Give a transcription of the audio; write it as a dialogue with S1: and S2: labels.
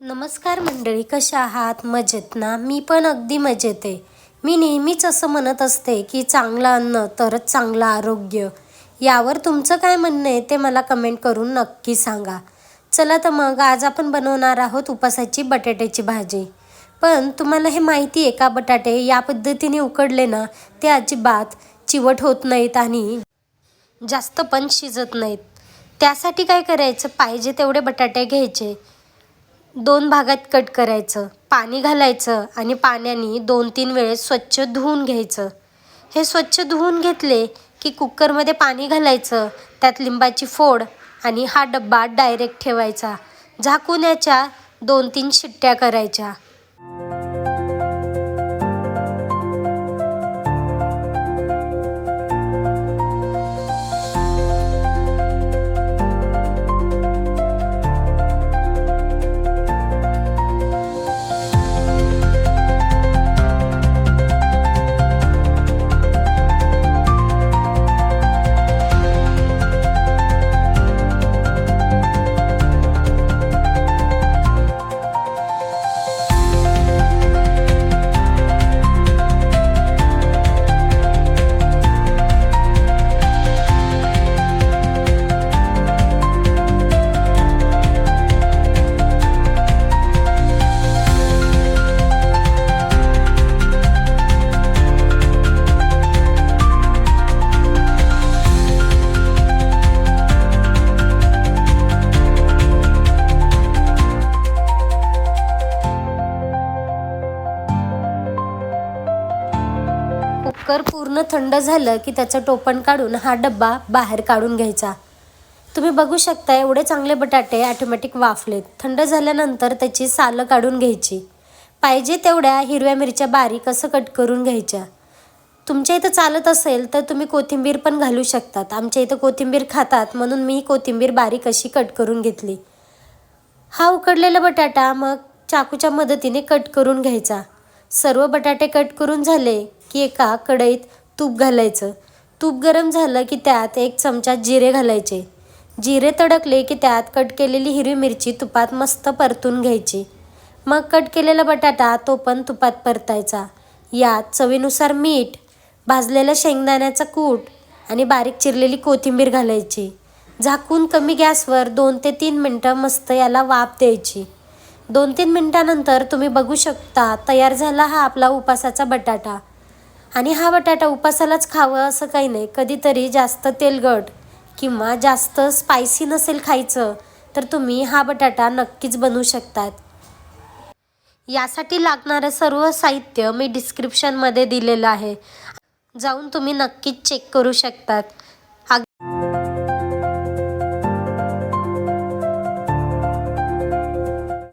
S1: नमस्कार मंडळी कशा आहात? मजेत ना? मी पण अगदी मजेत आहे. मी नेहमीच असं म्हणत असते की चांगलं अन्न तरच चांगलं आरोग्य. यावर तुमचं काय म्हणणं आहे ते मला कमेंट करून नक्की सांगा. चला तर मग आज आपण बनवणार आहोत उपासाची बटाट्याची भाजी. पण तुम्हाला हे माहिती आहे का बटाटे? या पद्धतीने उकडले ना ते अजिबात चिवट होत नाहीत आणि जास्त पण शिजत नाहीत. त्यासाठी काय करायचं? पाहिजे तेवढे बटाटे घ्यायचे. दोन भागात कट करायचं. पाणी घालायचं आणि पाण्याने दोन तीन वेळेस स्वच्छ धुवून घ्यायचं. हे स्वच्छ धुवून घेतले की कुकरमध्ये पाणी घालायचं त्यात लिंबाची फोड आणि हा डब्बा डायरेक्ट ठेवायचा. झाकून याच्या दोन तीन शिट्ट्या करायच्या. कुकर पूर्ण थंड झालं की त्याचं टोपण काढून हा डब्बा बाहेर काढून घ्यायचा. तुम्ही बघू शकता एवढे चांगले बटाटे ॲटोमॅटिक वाफलेत. थंड झाल्यानंतर त्याची सालं काढून घ्यायची. पाहिजे तेवढ्या हिरव्या मिरच्या बारीक असं कट करून घ्यायच्या. तुमच्या इथं चालत असेल तर तुम्ही कोथिंबीर पण घालू शकतात. आमच्या इथं कोथिंबीर खातात म्हणून मी कोथिंबीर बारीक अशी कट करून घेतली. हा उकडलेला बटाटा मग चाकूच्या मदतीने कट करून घ्यायचा. सर्व बटाटे कट करून झाले की एका कढईत तूप घालायचं. तूप गरम झालं की त्यात एक चमचा जिरे घालायचे. जिरे तडकले की त्यात कट केलेली हिरवी मिरची तुपात मस्त परतून घ्यायची. मग कट केलेला बटाटा तो पण तुपात परतायचा. यात चवीनुसार मीठ भाजलेलं शेंगदाण्याचा कूट आणि बारीक चिरलेली कोथिंबीर घालायची. झाकून कमी गॅसवर दोन ते तीन मिनटं मस्त याला वाफ द्यायची. दोन तीन मिनटानंतर तुम्ही बघू शकता तयार झाला हा आपला उपासाचा बटाटा. आणि हा बटाटा उपासालाच खावं असं काही नाही. कधीतरी जास्त तेलगट किंवा जास्त स्पायसी नसेल खायचं तर तुम्ही हा बटाटा नक्कीच बनवू शकतात. यासाठी लागणारं सर्व साहित्य मी डिस्क्रिप्शनमध्ये दिलेलं आहे. जाऊन तुम्ही नक्कीच चेक करू शकतात.